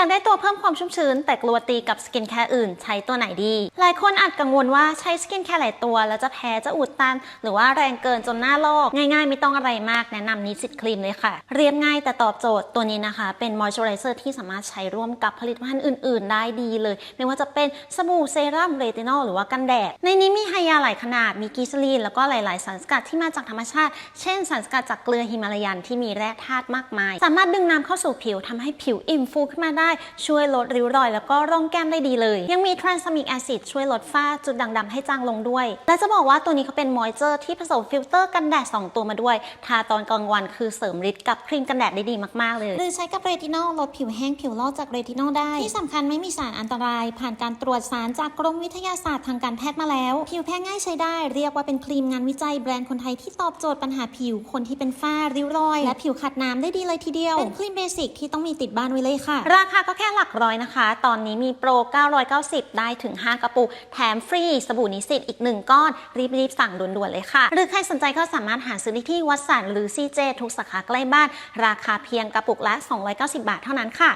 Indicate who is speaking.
Speaker 1: ากได้ตัวเพิ่มความชุ่มชื้น แต่กลัวตีกับสกินแคร์อื่น ใช้ตัวไหนดี หลายคนอาจกังวลว่าใช้สกินแคร์หลายตัว แล้วจะแพ้จะอุดตัน หรือว่าแรงเกินจนหน้าลอก ง่ายๆ ไม่ต้องอะไรมากแนะนำนิสิตครีมเลยค่ะ เรียบง่ายแต่ตอบโจทย์ตัวนี้นะคะ เป็นมอยส์เจอไรเซอร์ที่สามารถใช้ร่วมกับผลิตภัณฑ์อื่น ๆ ได้ดีเลย ไม่ว่าจะเป็นสบู่เซรั่มเรตินอลหรือว่ากันแดดในนี้มีไฮยาหลายขนาดมีกีซลีนแล้วก็หลาย ๆ สารสกัดที่มาจากธรรมชาติ เช่น สารสกัดจากเกลือฮิมาลายันที่มีแร่ธาตุมากมาย สามารถดึงน้ำเข้าสู่ผิวทำให้ผิวอิ่มฟูขึ้นมาได้ช่วยลดริ้วรอย แล้วก็ร่องแก้มได้ดีเลย ยังมีทรานซามิกแอซิดช่วยลดฝ้าจุดด่างดำให้จางลงด้วย และจะบอกว่าตัวนี้เขาเป็นมอยเจอร์ที่ผสมฟิลเตอร์กันแดด 2 ตัวมาด้วย ทาตอนกลางวันคือเสริมฤทธิ์กับครีมกันแดดได้ดีมากๆ เลย
Speaker 2: หรือใช้กับเรตินอลลดผิวแห้งผิวลอกจากเรตินอลได้ ที่สำคัญไม่มีสารอันตราย ผ่านการตรวจสารจากกรมวิทยาศาสตร์ทางการแพทย์มาแล้ว ผิวแพ้ง่ายใช้ได้ เรียกว่าเป็นครีมงานวิจัยแบรนด์คนไทยที่ตอบโจทย์ปัญหาผิวคนที่เป็นฝ้าริ้วรอย และผิวขัดน้ำได้ดีเลยทีเดียวเป็นครีมเบสิกที่ต้องมีติดบ้านไว้เลยค่ะ
Speaker 1: ราคาก็แค่หลักร้อยนะคะ ตอนนี้มีโปร 990 ได้ถึง 5 กระปุก แถมฟรีสบู่นิสิตอีก 1 ก้อน รีบๆ สั่งด่วนๆ เลยค่ะ หรือใครสนใจก็สามารถหาซื้อได้ที่วัดสันหรือซีเจทุกสาขาใกล้บ้าน ราคาเพียงกระปุกละ 290 บาทเท่านั้นค่ะ